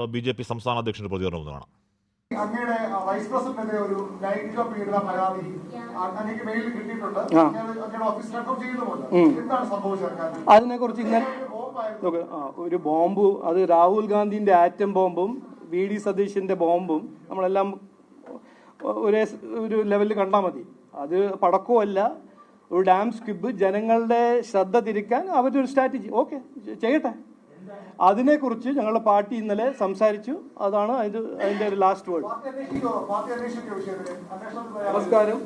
B J P സംസ്ഥാന അധ്യക്ഷന്റെ പ്രതികരണം ഒന്ന് കാണാം. അങ്ങയുടെ വൈസ് പ്രസിഡന്റിന്റെ ഒരു ലൈംഗിക പീഡന പരാതി അങ്ങേക്ക് മെയിൽ കിട്ടിയിട്ടുണ്ട്. ആ. അങ്ങയുടെ അങ്ങയുടെ ഓഫീസ് റെക്കോർഡ് ചെയ്യുന്നുമുണ്ട് എന്താണ് സംഭവിച്ചത് കാര്യം അതിനെ കുറിച്ച് ഇന്നലെ ഒരു ബോംബ് അത് രാഹുൽ ഗാന്ധിന്റെ ആറ്റം ബോംബും വി ഡി സതീഷിന്റെ ബോംബും നമ്മളെല്ലാം ഒരേ ഒരു ലെവലിൽ കണ്ടാൽ മതി. അത് പടക്കമല്ല ഒരു ഡാം സ്ക്വിബ് ജനങ്ങളുടെ ശ്രദ്ധ തിരിക്കാൻ അവരുടെ ഒരു സ്ട്രാറ്റജി ഓക്കെ ചെയ്യട്ടെ. അതിനെക്കുറിച്ച് ഞങ്ങളുടെ പാർട്ടി ഇന്നലെ സംസാരിച്ചു. അതാണ് അതിന് അതിന്റെ ഒരു ലാസ്റ്റ് വേർഡ്? നമസ്കാരം?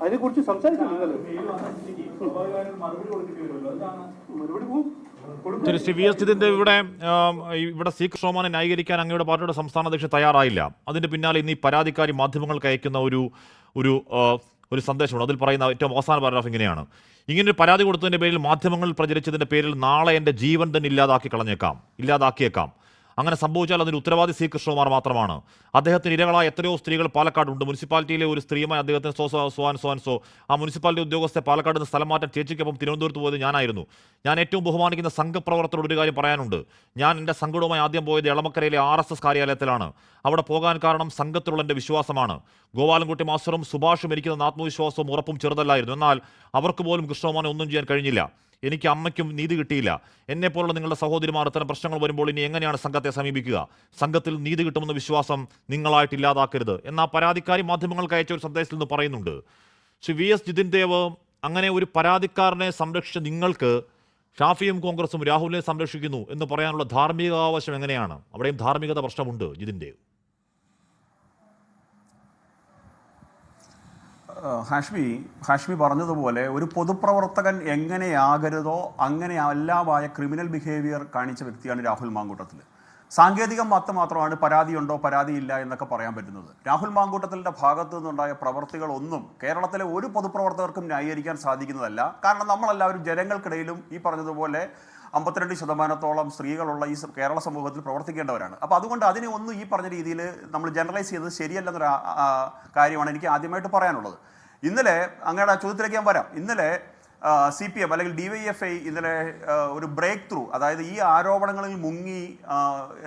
അതിനെ കുറിച്ച് സംസാരിച്ചു ഇന്നലെ. മറുപടി പോകും വി എസ് ജിതിന്റെ ഇവിടെ ഇവിടെ സി കൃഷ്ണമാനെ ന്യായീകരിക്കാൻ അങ്ങയുടെ പാർട്ടിയുടെ സംസ്ഥാന അധ്യക്ഷൻ തയ്യാറായില്ല. അതിന്റെ പിന്നാലെ ഇന്ന് ഈ പരാതിക്കാരി മാധ്യമങ്ങൾക്ക് അയക്കുന്ന ഒരു ഒരു ഒരു സന്ദേശമുണ്ട്. അതിൽ പറയുന്ന ഏറ്റവും അവസാന പാരഗ്രാഫ് ഇങ്ങനെയാണ്. ഇങ്ങനെ ഒരു പരാതി കൊടുത്തതിന്റെ പേരിൽ മാധ്യമങ്ങളിൽ പ്രചരിച്ചതിന്റെ പേരിൽ നാളെ എന്റെ ജീവൻ തന്നെ ഇല്ലാതാക്കി കളഞ്ഞേക്കാം. ഇല്ലാതാക്കിയേക്കാം. അങ്ങനെ സംഭവിച്ചാൽ അതിന് ഉത്തരവാദി സി കൃഷ്ണകുമാർ മാത്രമാണ്. അദ്ദേഹത്തിന് ഇരകളായ എത്രയോ സ്ത്രീകൾ പാലക്കാടുണ്ട്. മുനിസിപ്പാലിറ്റിയിലെ ഒരു സ്ത്രീയുമായി അദ്ദേഹത്തിന് സോ സോ സോ സോ ആ മുനിസിപ്പാലിറ്റി ഉദ്യോഗസ്ഥരെ പാലക്കാട് നിന്ന് സ്ഥലം മാറ്റാൻ ചേച്ചിക്കൊപ്പം തിരുവനന്തപുരത്ത് പോയത് ഞാനായിരുന്നു. ഞാൻ ഏറ്റവും ബഹുമാനിക്കുന്ന സംഘപ്രവർത്തകരോട് ഒരു കാര്യം പറയാനുണ്ട്. ഞാൻ എന്റെ സംഘടവുമായി ആദ്യം പോയത് എളമക്കരയിലെ ആർ എസ് എസ് കാര്യാലയത്തിലാണ്. അവിടെ പോകാൻ കാരണം സംഘത്തിലുള്ള എന്റെ വിശ്വാസമാണ്. ഗോപാലൻകുട്ടി മാസ്റ്ററും സുഭാഷും എനിക്കുന്ന ആത്മവിശ്വാസവും ഉറപ്പും ചെറുതല്ലായിരുന്നു. എന്നാൽ അവർക്ക് പോലും കൃഷ്ണകുമാറിനെ ഒന്നും ചെയ്യാൻ കഴിഞ്ഞില്ല. എനിക്ക് അമ്മയ്ക്കും നീതി കിട്ടിയില്ല. എന്നെ പോലുള്ള നിങ്ങളുടെ സഹോദരിമാർ ഇത്തരം പ്രശ്നങ്ങൾ വരുമ്പോൾ ഇനി എങ്ങനെയാണ് സംഘത്തെ സമീപിക്കുക? സംഘത്തിൽ നീതി കിട്ടുമെന്ന വിശ്വാസം നിങ്ങളായിട്ട് ഇല്ലാതാക്കരുത് എന്നാ പരാതിക്കാരി മാധ്യമങ്ങൾക്ക് അയച്ച ഒരു സന്ദേശത്തിൽ നിന്ന് പറയുന്നുണ്ട്. ശ്രീ വി എസ് ജിതിൻ ദേവ് അങ്ങനെ ഒരു പരാതിക്കാരനെ സംരക്ഷിച്ച നിങ്ങൾക്ക് ഷാഫിയും കോൺഗ്രസും രാഹുലിനെ സംരക്ഷിക്കുന്നു എന്ന് പറയാനുള്ള ധാർമ്മികാവശം എങ്ങനെയാണ്? അവിടെയും ധാർമ്മികത പ്രശ്നമുണ്ട് ജിതിൻ ദേവ്. ഹാഷ്മി ഹാഷ്മി പറഞ്ഞതുപോലെ ഒരു പൊതുപ്രവർത്തകൻ എങ്ങനെയാകരുതോ അങ്ങനെ എല്ലാമായ ക്രിമിനൽ ബിഹേവിയർ കാണിച്ച വ്യക്തിയാണ് രാഹുൽ മാങ്കൂട്ടത്തിൽ. സാങ്കേതികം മാത്രം മാത്രമാണ് പരാതിയുണ്ടോ പരാതിയില്ല എന്നൊക്കെ പറയാൻ പറ്റുന്നത്. രാഹുൽ മാങ്കൂട്ടത്തിന്റെ ഭാഗത്തു നിന്നുണ്ടായ പ്രവർത്തികളൊന്നും കേരളത്തിലെ ഒരു പൊതുപ്രവർത്തകർക്കും ന്യായീകരിക്കാൻ സാധിക്കുന്നതല്ല. കാരണം നമ്മളെല്ലാവരും ജനങ്ങൾക്കിടയിലും ഈ പറഞ്ഞതുപോലെ അമ്പത്തിരണ്ട് ശതമാനത്തോളം സ്ത്രീകളുള്ള ഈ കേരള സമൂഹത്തിൽ പ്രവർത്തിക്കേണ്ടവരാണ്. അപ്പോൾ അതുകൊണ്ട് അതിനെ ഒന്നും ഈ പറഞ്ഞ രീതിയിൽ നമ്മൾ ജനറലൈസ് ചെയ്തത് ശരിയല്ലെന്നൊരു കാര്യമാണ് എനിക്ക് ആദ്യമായിട്ട് പറയാനുള്ളത്. ഇന്നലെ അങ്ങയുടെ ചോദ്യത്തിലേക്ക് ഞാൻ വരാം. ഇന്നലെ സി പി എം അല്ലെങ്കിൽ ഡി വൈ എഫ് ഐ ഇന്നലെ ഒരു ബ്രേക്ക് ത്രൂ അതായത് ഈ ആരോപണങ്ങളിൽ മുങ്ങി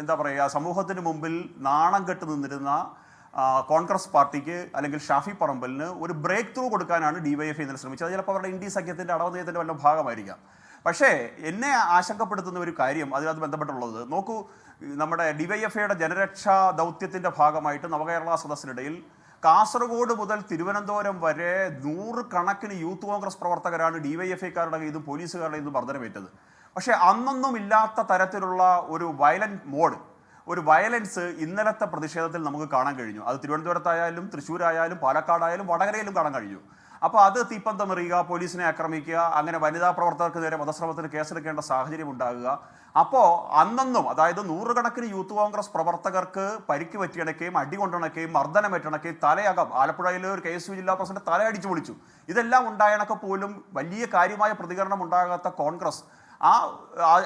എന്താ പറയുക സമൂഹത്തിന് മുമ്പിൽ നാണം കെട്ട് നിന്നിരുന്ന കോൺഗ്രസ് പാർട്ടിക്ക് അല്ലെങ്കിൽ ഷാഫി പറമ്പലിന് ഒരു ബ്രേക്ക് ത്രൂ കൊടുക്കാനാണ് ഡി വൈ എഫ് ഇന്നലെ ശ്രമിച്ചത്. ചിലപ്പോൾ അവരുടെ ഇന്ത്യ സഖ്യത്തിന്റെ അടവനയത്തിന്റെ വല്ല ഭാഗമായിരിക്കാം. പക്ഷേ എന്നെ ആശങ്കപ്പെടുത്തുന്ന ഒരു കാര്യം അതിനകത്ത് ബന്ധപ്പെട്ടുള്ളത്. നോക്കൂ നമ്മുടെ ഡിവൈഎഫ്ഐയുടെ ജനരക്ഷാ ദൗത്യത്തിന്റെ ഭാഗമായിട്ട് നവകേരള സദസ്സിനിടയിൽ കാസർഗോഡ് മുതൽ തിരുവനന്തപുരം വരെ നൂറുകണക്കിന് യൂത്ത് കോൺഗ്രസ് പ്രവർത്തകരാണ് ഡിവൈഎഫ്ഐക്കാരുടെ ഇതും പോലീസുകാരുടെ ഇതും മർദ്ദനമേറ്റത്. പക്ഷേ അന്നൊന്നും ഇല്ലാത്ത തരത്തിലുള്ള ഒരു വയലന്റ് മോഡ് ഒരു വയലൻസ് ഇന്നലത്തെ പ്രതിഷേധത്തിൽ നമുക്ക് കാണാൻ കഴിഞ്ഞു. അത് തിരുവനന്തപുരത്തായാലും തൃശ്ശൂരായാലും പാലക്കാടായാലും വടകരയിലും കാണാൻ കഴിഞ്ഞു. അപ്പോൾ അത് തീപ്പന്തം എറിയുക പോലീസിനെ ആക്രമിക്കുക അങ്ങനെ വനിതാ പ്രവർത്തകർക്ക് നേരെ വധശ്രമത്തിന് കേസെടുക്കേണ്ട സാഹചര്യം ഉണ്ടാകുക. അപ്പോൾ അന്നെന്നും അതായത് നൂറുകണക്കിന് യൂത്ത് കോൺഗ്രസ് പ്രവർത്തകർക്ക് പരിക്ക് പറ്റിയണക്കുകയും അടി മർദ്ദനം മർദ്ദനമേറ്റണക്കുകയും തലയകം. ആലപ്പുഴയിലെ ഒരു കെ എസ് യു ജില്ലാ പ്രസിഡന്റ് തലയടിച്ചു പൊളിച്ചു. ഇതെല്ലാം ഉണ്ടായണക്കെ പോലും വലിയ കാര്യമായ പ്രതികരണം ഉണ്ടാകാത്ത കോൺഗ്രസ് ആ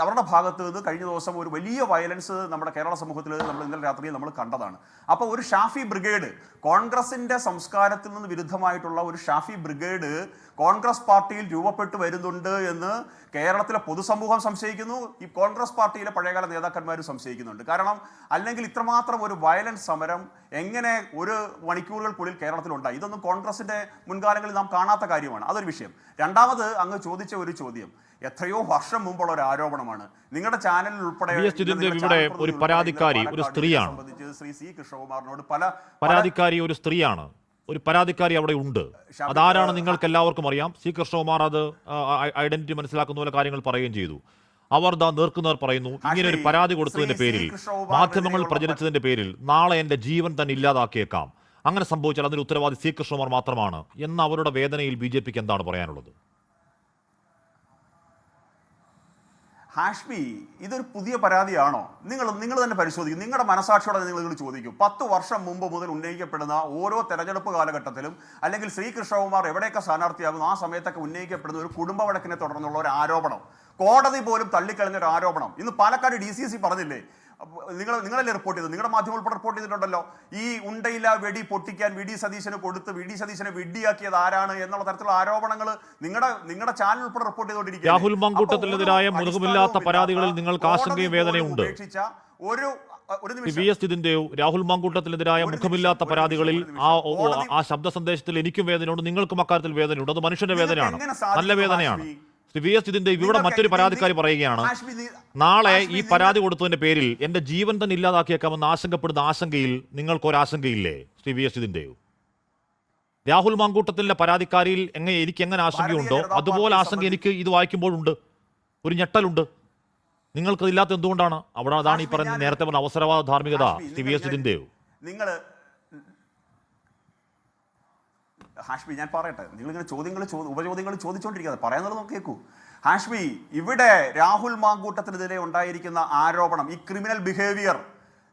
അവരുടെ ഭാഗത്ത് നിന്ന് കഴിഞ്ഞ ദിവസം ഒരു വലിയ വയലൻസ് നമ്മുടെ കേരള സമൂഹത്തിൽ നമ്മൾ ഇന്നലെ രാത്രി നമ്മൾ കണ്ടതാണ്. അപ്പോൾ ഒരു ഷാഫി ബ്രിഗേഡ് കോൺഗ്രസിന്റെ സംസ്കാരത്തിൽ നിന്ന് വിരുദ്ധമായിട്ടുള്ള ഒരു ഷാഫി ബ്രിഗേഡ് കോൺഗ്രസ് പാർട്ടിയിൽ രൂപപ്പെട്ടു വരുന്നുണ്ട് എന്ന് കേരളത്തിലെ പൊതുസമൂഹം സംശയിക്കുന്നു. ഈ കോൺഗ്രസ് പാർട്ടിയിലെ പഴയകാല നേതാക്കന്മാരും സംശയിക്കുന്നുണ്ട്. കാരണം അല്ലെങ്കിൽ ഇത്രമാത്രം ഒരു വയലൻസ് സമരം എങ്ങനെ ഒരു മണിക്കൂറുകൾക്കുള്ളിൽ കേരളത്തിലുണ്ടായി ഇതൊന്നും കോൺഗ്രസിന്റെ മുൻകാലങ്ങളിൽ നാം കാണാത്ത കാര്യമാണ്. അതൊരു വിഷയം. രണ്ടാമത് അങ്ങ് ചോദിച്ച ഒരു ചോദ്യം. എത്രയോ വർഷം മുമ്പുള്ള ഒരു ആരോപണമാണ്. നിങ്ങളുടെ ചാനലിൽ ഉൾപ്പെടെ ഇവിടെ ഒരു പരാതിക്കാരി, ഒരു സ്ത്രീയാണ്. ശ്രീ സി കൃഷ്ണകുമാറിനോട് പല പരാതിക്കാരി ഒരു സ്ത്രീയാണ്. ഒരു പരാതിക്കാരി അവിടെ ഉണ്ട്. അതാരാണ് നിങ്ങൾക്ക് എല്ലാവർക്കും അറിയാം. സി കൃഷ്ണകുമാർ അത് ഐഡന്റിറ്റി മനസ്സിലാക്കുന്ന പോലെ കാര്യങ്ങൾ പറയുകയും ചെയ്തു. അവർ ദാ നേർക്കുന്നവർ പറയുന്നു. ഇങ്ങനെ ഒരു പരാതി കൊടുത്തതിന്റെ പേരിൽ മാധ്യമങ്ങൾ പ്രചരിച്ചതിന്റെ പേരിൽ നാളെ എന്റെ ജീവൻ തന്നെ ഇല്ലാതാക്കിയേക്കാം. അങ്ങനെ സംഭവിച്ചാൽ അതിന് ഉത്തരവാദി സി കൃഷ്ണകുമാർ മാത്രമാണ്. എന്ന അവരുടെ വേദനയിൽ ബി എന്താണ് പറയാനുള്ളത്? ഹാഷ്മി ഇതൊരു പുതിയ പരാതിയാണോ? നിങ്ങൾ നിങ്ങൾ തന്നെ പരിശോധിക്കും. നിങ്ങളുടെ മനസാക്ഷിയോടെ നിങ്ങൾ നിങ്ങൾ ചോദിക്കും. പത്ത് വർഷം മുമ്പ് മുതൽ ഉന്നയിക്കപ്പെടുന്ന ഓരോ തെരഞ്ഞെടുപ്പ് കാലഘട്ടത്തിലും അല്ലെങ്കിൽ ശ്രീകൃഷ്ണകുമാർ എവിടെയൊക്കെ സ്ഥാനാർത്ഥിയാകുന്നു ആ സമയത്തൊക്കെ ഉന്നയിക്കപ്പെടുന്ന ഒരു കുടുംബ വഴക്കിനെ തുടർന്നുള്ള ഒരു ആരോപണം. കോടതി പോലും തള്ളിക്കളഞ്ഞ ഒരു ആരോപണം. ഇന്ന് പാലക്കാട് ഡി സി സി പറഞ്ഞില്ലേ നിങ്ങൾ നിങ്ങളല്ലേ റിപ്പോർട്ട് ചെയ്തത്? നിങ്ങളുടെ മാധ്യമം ഉൾപ്പെടെ റിപ്പോർട്ട് ചെയ്തിട്ടുണ്ടല്ലോ. ഈ ഉണ്ടയില്ല വെടി പൊട്ടിക്കാൻ വി ഡി സതീശന് കൊടുത്ത് വി ഡി സതീശനെ വെടിയാക്കിയത് ആരാണ് എന്നുള്ള തരത്തിലുള്ള ആരോപണങ്ങൾ നിങ്ങളുടെ നിങ്ങളുടെ ചാനൽ ഉൾപ്പെടെ റിപ്പോർട്ട് ചെയ്തുകൊണ്ടിരിക്കുകയാണ്. രാഹുൽ മങ്കൂട്ടത്തിനെതിരായ മുഖമില്ലാത്ത പരാതികളിൽ നിങ്ങൾക്ക് ആശങ്കയും വേദനയുണ്ട്. ഒരു ഒരു വി എസ് ഇതിന്റെയോ രാഹുൽ മാങ്കൂട്ടത്തിനെതിരായ മുഖമില്ലാത്ത പരാതികളിൽ ആ ആ ശബ്ദ സന്ദേശത്തിൽ എനിക്കും വേദനയുണ്ട് നിങ്ങൾക്കും അക്കാര്യത്തിൽ വേദനയുണ്ട്. അത് മനുഷ്യന്റെ വേദനയാണ്. നല്ല വേദനയാണ്? ശ്രീ വി എസ് ഇതിന്റെ ഇവിടെ മറ്റൊരു പരാതിക്കാരി പറയുകയാണ്. നാളെ ഈ പരാതി കൊടുത്തതിന്റെ പേരിൽ എന്റെ ജീവൻ തന്നെ ഇല്ലാതാക്കിയേക്കാമെന്ന് ആശങ്കപ്പെടുന്ന ആശങ്കയിൽ നിങ്ങൾക്കൊരാശങ്കയില്ലേ ശ്രീ വി എസ് ഇതിന്റെയോ രാഹുൽ മാങ്കൂട്ടത്തിന്റെ പരാതിക്കാരിയിൽ എങ്ങനെ എനിക്ക് എങ്ങനെ ആശങ്കയുണ്ടോ? അതുപോലെ ആശങ്ക എനിക്ക് ഇത് വായിക്കുമ്പോഴുണ്ട്. ഒരു ഞെട്ടലുണ്ട്. നിങ്ങൾക്ക് ഇല്ലാത്ത എന്തുകൊണ്ടാണ്? അവിടെ അതാണ് ഈ പറഞ്ഞ നേരത്തെ പറഞ്ഞ അവസരവാദ ധാർമ്മികത ശ്രീ വി എസ് ഇതിന്റെയോ? നിങ്ങൾ ഹാഷ്മി ഞാൻ പറയട്ടെ. നിങ്ങൾ ഇങ്ങനെ ചോദ്യങ്ങൾ ഉപചോദ്യങ്ങൾ ചോദിച്ചുകൊണ്ടിരിക്കുന്നത് പറയാന്നുള്ളത് നമുക്ക് കേൾക്കൂ. ഹാഷ്മി ഇവിടെ രാഹുൽ മാങ്കൂട്ടത്തിനെതിരെ ഉണ്ടായിരിക്കുന്ന ആരോപണം ഈ ക്രിമിനൽ ബിഹേവിയർ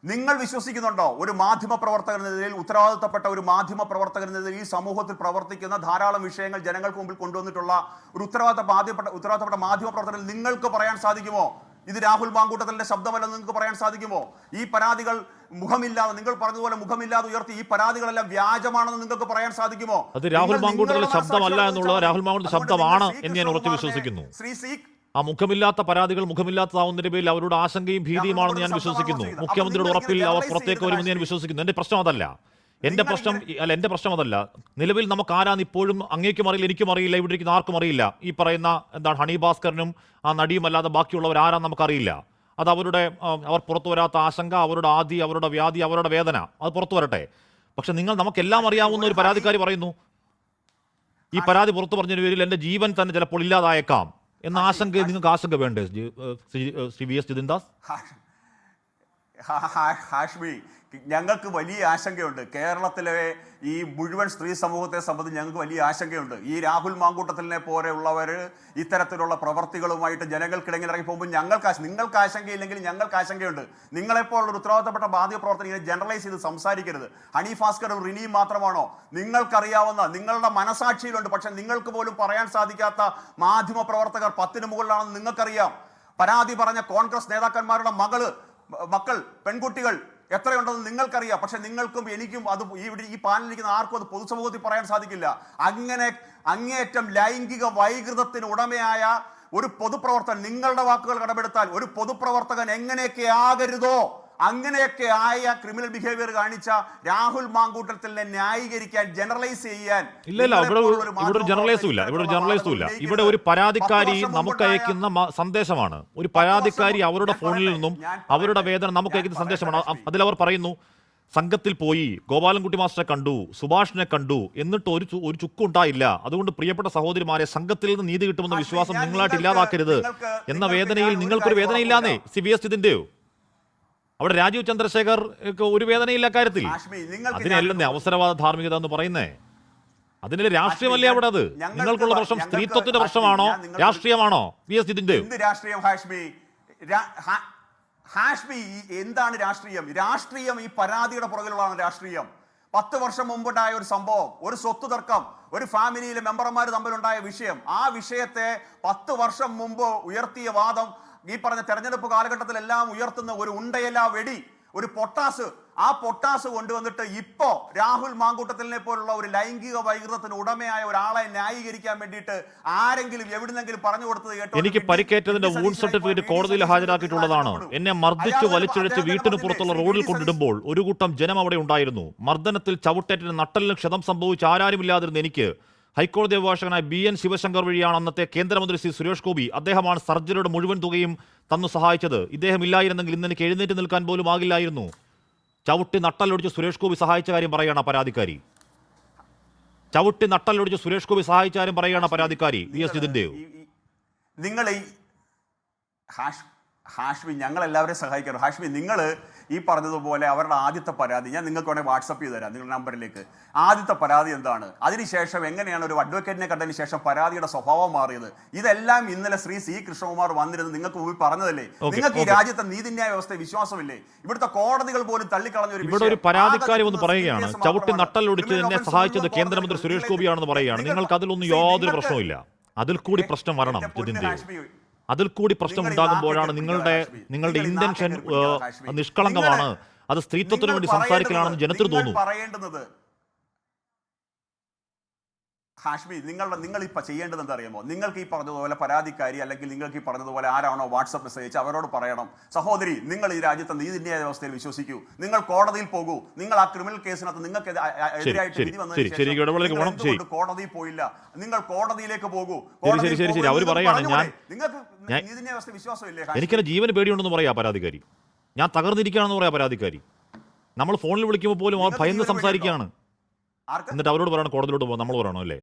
നിങ്ങൾ വിശ്വസിക്കുന്നുണ്ടോ? ഒരു മാധ്യമ പ്രവർത്തകനെതിരെ ഉത്തരവാദിത്തപ്പെട്ട ഒരു മാധ്യമ പ്രവർത്തകനെതിരെ ഈ സമൂഹത്തിൽ പ്രവർത്തിക്കുന്ന ധാരാളം വിഷയങ്ങൾ ജനങ്ങൾക്ക് മുമ്പിൽ കൊണ്ടുവന്നിട്ടുള്ള ഒരു ഉത്തരവാദിത്ത ഉത്തരവാദിത്തപ്പെട്ട മാധ്യമ പ്രവർത്തകൻ നിങ്ങൾക്ക് പറയാൻ സാധിക്കുമോ? ഇത് രാഹുൽ മാങ്കൂട്ടത്തിന്റെ ശബ്ദമല്ലെന്ന് നിങ്ങൾക്ക് പറയാൻ സാധിക്കുമോ? ഈ പരാതികൾ മുഖമില്ലാതെ നിങ്ങൾ പറഞ്ഞതുപോലെ മുഖമില്ലാതെ ഉയർത്തി ഈ പരാതികളെല്ലാം വ്യാജമാണെന്ന് നിങ്ങൾക്ക് പറയാൻ സാധിക്കുമോ? അത് രാഹുൽ മാങ്കൂട്ടത്തിന്റെ ശബ്ദമല്ല എന്നുള്ളത് രാഹുൽ മാങ്കൂട്ടത്തിന്റെ ശബ്ദമാണ് എന്ന് ഞാൻ ഉറച്ചു വിശ്വസിക്കുന്നു. ശ്രീ സി ആ മുഖമില്ലാത്ത പരാതികൾ മുഖമില്ലാത്തതാവുന്നതിന്റെ പേരിൽ അവരുടെ ആശങ്കയും ഭീതിയുമാണെന്ന് ഞാൻ വിശ്വസിക്കുന്നു. മുഖ്യമന്ത്രിയുടെ ഉറപ്പിൽ അവർ പുറത്തേക്ക് വരുമെന്ന് ഞാൻ വിശ്വസിക്കുന്നു. എന്റെ പ്രശ്നം അതല്ല. എന്റെ പ്രശ്നം അല്ല എന്റെ പ്രശ്നം അതല്ല. നിലവിൽ നമുക്ക് ആരാന്ന് ഇപ്പോഴും അങ്ങേക്കും അറിയില്ല എനിക്കും അറിയില്ല ഇവിടെ ഇരിക്കുന്ന ആർക്കും അറിയില്ല. ഈ പറയുന്ന എന്താണ് ഹണി ഭാസ്കറിനും ആ നടിയും അല്ലാതെ ബാക്കിയുള്ളവർ ആരാന്ന് നമുക്കറിയില്ല. അത് അവരുടെ അവർ പുറത്തു വരാത്ത ആശങ്ക അവരുടെ ആദി അവരുടെ വ്യാധി അവരുടെ വേദന അത് പുറത്തു വരട്ടെ. പക്ഷെ നിങ്ങൾ നമുക്കെല്ലാം അറിയാവുന്ന ഒരു പരാതിക്കാരി പറയുന്നു. ഈ പരാതി പുറത്തു പറഞ്ഞതിന് പേരിൽ എന്റെ ജീവൻ തന്നെ ചിലപ്പോൾ ഇല്ലാതായേക്കാം. എന്ന ആശങ്ക നിങ്ങൾക്ക് ആശങ്ക വേണ്ടേ ശ്രീ വി എസ് ജിതിൻദാസ് ഹാഷ്മി ഞങ്ങൾക്ക് വലിയ ആശങ്കയുണ്ട്. കേരളത്തിലെ ഈ മുഴുവൻ സ്ത്രീ സമൂഹത്തെ സംബന്ധിച്ച് ഞങ്ങൾക്ക് വലിയ ആശങ്കയുണ്ട്. ഈ രാഹുൽ മാങ്കൂട്ടത്തിനെ പോലെയുള്ളവർ ഇത്തരത്തിലുള്ള പ്രവർത്തികളുമായിട്ട് ജനങ്ങൾക്കിടയിൽ ഇറങ്ങി പോകുമ്പോൾ ഞങ്ങൾക്ക് നിങ്ങൾക്ക് ആശങ്കയില്ലെങ്കിൽ ഞങ്ങൾക്ക് ആശങ്കയുണ്ട്. നിങ്ങളെപ്പോലുള്ള ഒരു ഉത്തരവാദിത്തപ്പെട്ട ബാധ്യ പ്രവർത്തനം ജനറലൈസ് ചെയ്ത് സംസാരിക്കരുത്. ഹണി ഭാസ്കറും റിനിയും മാത്രമാണോ? നിങ്ങൾക്കറിയാവുന്ന നിങ്ങളുടെ മനസാക്ഷിയിലുണ്ട്. പക്ഷെ നിങ്ങൾക്ക് പോലും പറയാൻ സാധിക്കാത്ത മാധ്യമ പ്രവർത്തകർ പത്തിന് മുകളിലാണെന്ന് നിങ്ങൾക്കറിയാം. പരാതി പറഞ്ഞ കോൺഗ്രസ് നേതാക്കന്മാരുടെ മകൾ മക്കൾ പെൺകുട്ടികൾ എത്രയുണ്ടെന്ന് നിങ്ങൾക്കറിയാം. പക്ഷെ നിങ്ങൾക്കും എനിക്കും അത് ഇവിടെ ഈ പാനലിരിക്കുന്ന ആർക്കും അത് പൊതുസമൂഹത്തിൽ പറയാൻ സാധിക്കില്ല. അങ്ങനെ അങ്ങേയറ്റം ലൈംഗിക വൈകൃതത്തിന് ഉടമയായ ഒരു പൊതുപ്രവർത്തകൻ നിങ്ങളുടെ വാക്കുകൾ കടമെടുത്താൽ ഒരു പൊതുപ്രവർത്തകൻ എങ്ങനെയൊക്കെ ആകരുതോ അങ്ങനെയൊക്കെ ആയ ക്രിമിനൽ ബിഹേവിയർ കാണിച്ച രാഹുൽ മാങ്കൂട്ടത്തിനെ ന്യായീകരിക്കാൻ ജനറലൈസ് ചെയ്യാൻ ഇല്ല ഇല്ല ഇവിടെ ഇവിടെ ഒരു ജേർണലിസ്റ്റും ഇല്ല ഇവിടെ ജേർണലിസ്റ്റും ഇല്ല. ഇവിടെ ഒരു പരാതിക്കാരി നമുക്ക് അയക്കുന്ന സന്ദേശമാണ്. ഒരു പരാതിക്കാരി അവരുടെ ഫോണിൽ നിന്നും അവരുടെ വേദന നമുക്ക് അയക്കുന്ന സന്ദേശമാണ്. അതിൽ അതിലവർ പറയുന്നു സംഘത്തിൽ പോയി ഗോപാലൻകുട്ടി മാസ്റ്ററെ കണ്ടു സുഭാഷിനെ കണ്ടു എന്നിട്ട് ഒരു ഒരു ചുക്കും ഉണ്ടായില്ല. അതുകൊണ്ട് പ്രിയപ്പെട്ട സഹോദരിമാരെ സംഘത്തിൽ നിന്ന് നീതി കിട്ടുമെന്ന വിശ്വാസം നിങ്ങളായിട്ട് ഇല്ലാതാക്കരുത്. എന്ന വേദനയിൽ നിങ്ങൾക്കൊരു വേദനയില്ലാന്നേ? സി ബി എസ് ഇതിന്റെയോ? അവിടെ രാജീവ് ചന്ദ്രശേഖർ ഒരു വേദനയില്ല കാര്യത്തിൽ അതിനല്ലെന്നേ അവസരവാദ ധാർമ്മികത എന്ന് പറയുന്നേ. അതിന്റെ രാഷ്ട്രീയമല്ലേ അവിടെ അത്? നിങ്ങൾക്കുള്ള പ്രശ്നം സ്ത്രീത്വത്തിന്റെ പ്രശ്നമാണോ? രാഷ്ട്രീയമാണോ? പി എസ് രാഷ്ട്രീയം ഹാഷ്മി? രാ- ഹാഷ്മി എന്താണ് രാഷ്ട്രീയം? രാഷ്ട്രീയം ഈ പരാതിയുടെ പുറകിലുള്ളതാണ് രാഷ്ട്രീയം. പത്ത് വർഷം മുമ്പുണ്ടായ ഒരു സംഭവം ഒരു സ്വത്ത് തർക്കം ഒരു ഫാമിലിയിലെ മെമ്പർമാർ തമ്മിലുണ്ടായ വിഷയം. ആ വിഷയത്തെ പത്ത് വർഷം മുമ്പ് ഉയർത്തിയ വാദം ഈ പറഞ്ഞ തെരഞ്ഞെടുപ്പ് കാലഘട്ടത്തിലെല്ലാം ഉയർത്തുന്ന ഒരു ഉണ്ടയല്ല വെടി ഒരു പൊട്ടാസ്. ആ പൊട്ടാസ് കൊണ്ടുവന്നിട്ട് ഇപ്പോ രാഹുൽ മാങ്കൂട്ടത്തിലിനെ പോലുള്ള ഒരു ലൈംഗിക വൈകൃതത്തിന് ഉടമയായ ഒരാളെ ന്യായീകരിക്കാൻ വേണ്ടിയിട്ട് ആരെങ്കിലും എവിടുന്നെങ്കിലും പറഞ്ഞു കൊടുത്തത് കേട്ടോ? എനിക്ക് പരിക്കേറ്റതിന്റെ വൂൺ സർട്ടിഫിക്കറ്റ് കോടതിയിൽ ഹാജരാക്കിയിട്ടുള്ളതാണ്. എന്നെ മർദ്ദിച്ചു വലിച്ചിഴച്ച് വീട്ടിന് പുറത്തുള്ള റോഡിൽ കൊണ്ടിടുമ്പോൾ ഒരു കൂട്ടം ജനം അവിടെ ഉണ്ടായിരുന്നു. മർദ്ദനത്തിൽ ചവിട്ടേറ്റിന് നട്ടലിന് ക്ഷതം സംഭവിച്ച് ആരാരുമില്ലാതിരുന്ന എനിക്ക് ഹൈക്കോടതി അഭിഭാഷകനായ ബി എൻ ശിവശങ്കർ വഴിയാണ് അന്നത്തെ കേന്ദ്രമന്ത്രി ശ്രീ സുരേഷ് ഗോപി അദ്ദേഹമാണ് സർജറിയുടെ മുഴുവൻ തുകയും തന്നു സഹായിച്ചത്. ഇദ്ദേഹം ഇല്ലായിരുന്നെങ്കിൽ ഇന്ന് എനിക്ക് എഴുന്നേറ്റ് നിൽക്കാൻ പോലും ആകില്ലായിരുന്നു. ചവിട്ടി നട്ടലൊടിച്ച് സുരേഷ് ഗോപി സഹായിച്ച കാര്യം പറയുകയാണ് പരാതിക്കാരി. ചവിട്ടി നട്ടലൊടിച്ച് സുരേഷ് ഗോപി സഹായിച്ച കാര്യം പറയുകയാണ് പരാതിക്കാരി. വി എസ് ജിതിൻ ദേവ് നിങ്ങൾ ഹാഷ് ഹാഷ്മി ഞങ്ങൾ എല്ലാവരെയും സഹായിക്കാറ്. ഹാഷ്മി നിങ്ങൾ ഈ പറഞ്ഞതുപോലെ അവരുടെ ആദ്യത്തെ പരാതി ഞാൻ നിങ്ങൾക്ക് വേണമെങ്കിൽ വാട്സപ്പ് ചെയ്ത് തരാം നിങ്ങളുടെ നമ്പറിലേക്ക്. ആദ്യത്തെ പരാതി എന്താണ്? അതിനുശേഷം എങ്ങനെയാണ് ഒരു അഡ്വക്കേറ്റിനെ കണ്ടതിന് ശേഷം പരാതിയുടെ സ്വഭാവം മാറിയത്? ഇതെല്ലാം ഇന്നലെ ശ്രീ സി കൃഷ്ണകുമാർ വന്നിരുന്നു. നിങ്ങൾക്ക് മുമ്പിൽ പറഞ്ഞതല്ലേ? നിങ്ങൾക്ക് ഈ രാജ്യത്തെ നീതിന്യായ വ്യവസ്ഥ വിശ്വാസമില്ലേ? ഇവിടുത്തെ കോടതികൾ പോലും തള്ളിക്കളഞ്ഞ ഒരു ഇവിടെ ഒരു. പരാതിക്കാരി ഒന്ന് പറയുകയാണ്. ചവിട്ടി. നട്ടലൊടിച്ച് തന്നെ സഹായിച്ചത് കേന്ദ്രമന്ത്രി സുരേഷ് ഗോപിയാണെന്ന് പറയുകയാണ്. നിങ്ങൾക്ക് അതിലൊന്നും യാതൊരു പ്രശ്നവുമില്ല. അതിൽ കൂടി പ്രശ്നം വരണം ഹാഷ്മി, അതിൽ കൂടി പ്രശ്നം ഉണ്ടാകുമ്പോഴാണ് നിങ്ങളുടെ നിങ്ങളുടെ ഇന്റൻഷൻ. നിഷ്കളങ്കമാണ്. അത് സ്ത്രീത്വത്തിന് വേണ്ടി സംസാരിക്കലാണെന്ന് ജനത്തിന് തോന്നുന്നു ഹാഷ്മി നിങ്ങളുടെ നിങ്ങൾ ഇപ്പൊ ചെയ്യേണ്ടത് എന്താ അറിയാമോ നിങ്ങൾക്ക് ഈ പറഞ്ഞതുപോലെ പരാതിക്കാരി അല്ലെങ്കിൽ നിങ്ങൾക്ക് ഈ പറഞ്ഞതുപോലെ ആരാണോ വാട്സപ്പ് മെസ്സേജ് അയച്ച് അവരോട് പറയണം. സഹോദരി നിങ്ങൾ ഈ രാജ്യത്തെ നീതിന്യായ വ്യവസ്ഥയിൽ വിശ്വസിക്കൂ. നിങ്ങൾ കോടതിയിൽ പോകൂ. നിങ്ങൾ ആ ക്രിമിനൽ കേസിനകത്ത് നിങ്ങൾക്ക് എതിരായിട്ട് വിധി വന്നു വന്നതിന് കോടതിയിൽ പോയില്ല? നിങ്ങൾ കോടതിയിലേക്ക് പോകൂ. നിങ്ങൾക്ക് നീതിന്യായ വ്യവസ്ഥ വിശ്വാസമില്ലേ ഹാഷ്മി? എനിക്കെന്നെ ജീവന് പേടിയുണ്ടെന്ന് പറയാ പരാതിക്കാരി. ഞാൻ തകർന്നിരിക്കുകയാണെന്ന് പറയാ പരാതിക്കാരി. നമ്മൾ ഫോണിൽ വിളിക്കുമ്പോൾ പോലും അവർ ഭയന്ന് സംസാരിക്കുകയാണ്. എന്നിട്ട് അവരോട് പറയണം കോടതിയിലോട്ട് പോകാം നമ്മൾ പറയണോ അല്ലേ?